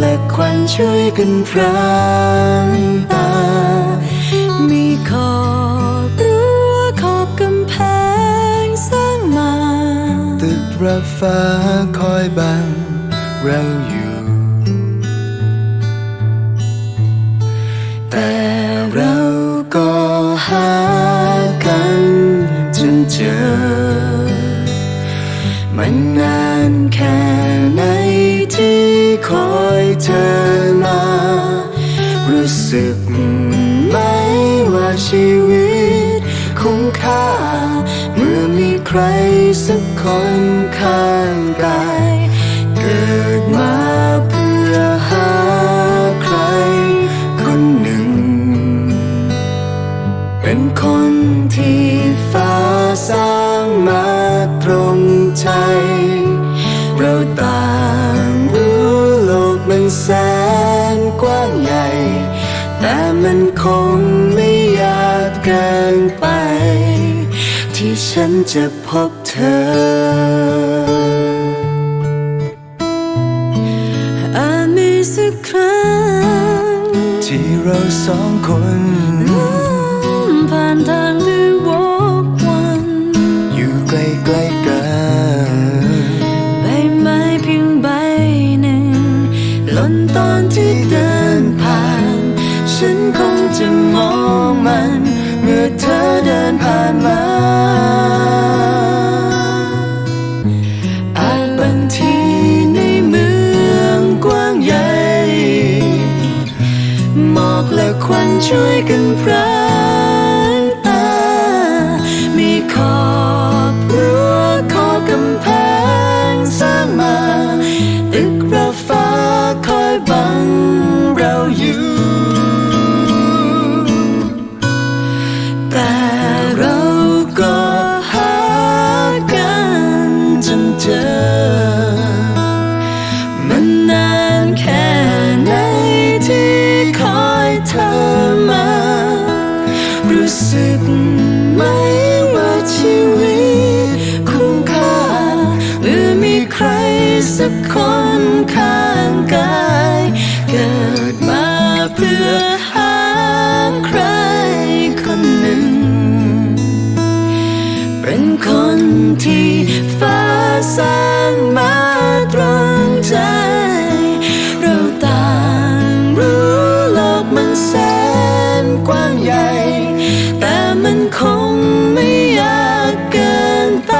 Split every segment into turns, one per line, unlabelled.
และควันช่วยกันพรางตา มีขอบรั้วขอบกำแพงสร้างมา
ตึกระฟ้าคอยบังเราอยู่ แต่เราก็หา สึกไหมว่าชีวิตคุ้มค่า เมื่อมีใครสักคนข้างกายเกิดมาเพื่อหาใครคนหนึ่ง เป็นคนที่ฟ้าสร้างมาตรงใจ เราต่างรู้โลกมันแสนกว้างใหญ่ แต่มันคงไม่ยากเกินไป ที่ฉันจะพบเธอ
อาจมีสักครั้ง
ที่เราสองคน
ผ่านทางที่วกวัน
อยู่ใกล้ๆกัน
ของมัน เมื่อเธอเดินผ่านมาอาจบางทีในเมืองกว้างใหญ่หมอกและควันช่วยกันพรา ที่ฟ้าสร้างมาตรงใจ เราต่างรู้โลกมันแสนกว้างใหญ่ แต่มันคงไม่ยากเกินไป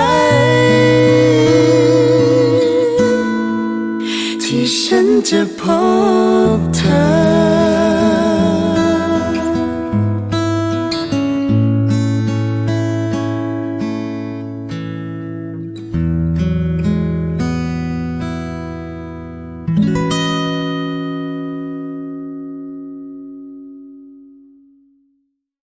ที่ฉันจะพบเธอ